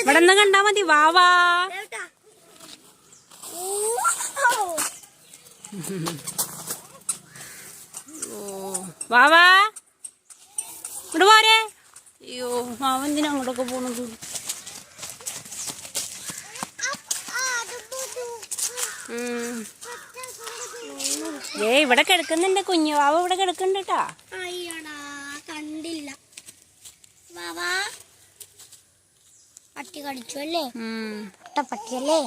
ഇവിടെ നിന്ന് കണ്ടാ മതി. വാവാ വാ. വാ ഇങ്ങോട്ട് പോരെ. അയ്യോ മാവൻ എന്തിനാ അങ്ങോട്ടൊക്കെ പോണത്. ഏ ഇവിടെ കിടക്കുന്നുണ്ട് കുഞ്ഞു. വാവ ഇവിടെ കിടക്കുന്നുണ്ട് കേട്ടാ. കണ്ടില്ല. വാവാ പട്ടി കടിച്ചു അല്ലേ? പട്ടിയല്ലേ പട്ടി അല്ലേ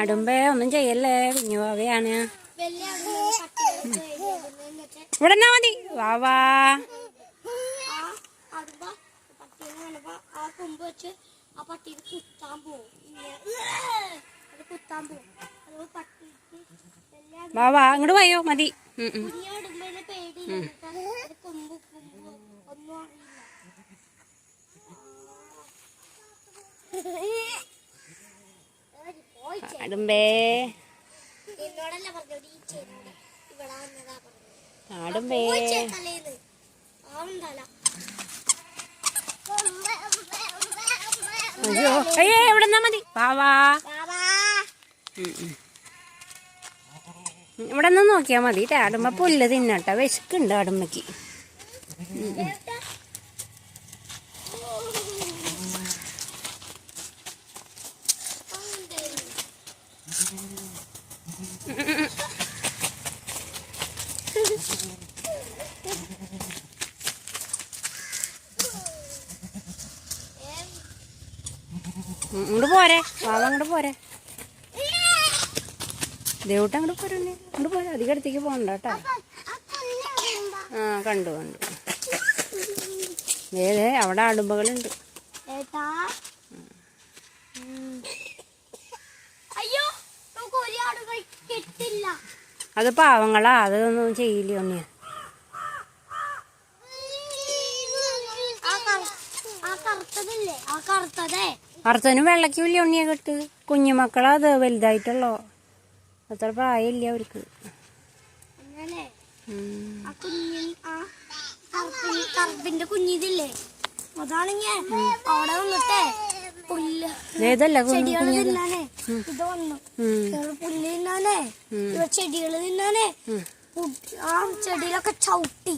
അടുമ്പേ ഒന്നും ചെയ്യല്ലേ? കുഞ്ഞു വാവയാണ്. ഇവിടെ എന്നാ മതി. വാവാ വാവാ അങ്ങോട്ട് പോയോ? മതി. തലേന്ന് ആവുണ്ടല്ല അയ്യോ അയ്യേ നിന്നാ മതി? പാവാ. ഇവിടെ നിന്ന് നോക്കിയാൽ മതി. ആടുമ്പ പുല്ല് തിന്നട്ടെ വിശക്കുണ്ട് ആടുമ്പക്ക് ഇങ്ങോട്ട് പോരെ. വാവ അങ്ങോട്ട് പോരെ. ദേവട്ട അങ്ങോട്ട് പോരെ അങ്ങോട്ട് പോരാ. അധികം അടുത്തേക്ക് പോകണ്ട കേട്ടാ. ആ കണ്ടു കണ്ടു. ഏതേ അവിടെ അടുമ്പകളുണ്ട്. അത് പാവങ്ങളാ. അതൊന്നും ചെയ്യില്ല ഒന്നിയ കറുത്തതേ. അർത്ഥനും വെള്ളയ്ക്കില്ല ഉണ്ണിയെ കെട്ട്. കുഞ്ഞുമക്കളാ അത് വലുതായിട്ടുള്ളോ. അത്ര പ്രായമില്ല അവർക്ക്. കറുപ്പിന്റെ കുഞ്ഞിതില്ലേ? അവിടെ വന്നിട്ടേ പുല്ല് ഏതല്ല കുഞ്ഞു ചെടികൾ കുഞ്ഞത്. തിന്നാനേ. ഇത് വന്നു. പുല്ല് തിന്നാനേ. ഉം. തിന്നാനേ. ആ ചെടിയിലൊക്കെ ചവിട്ടി.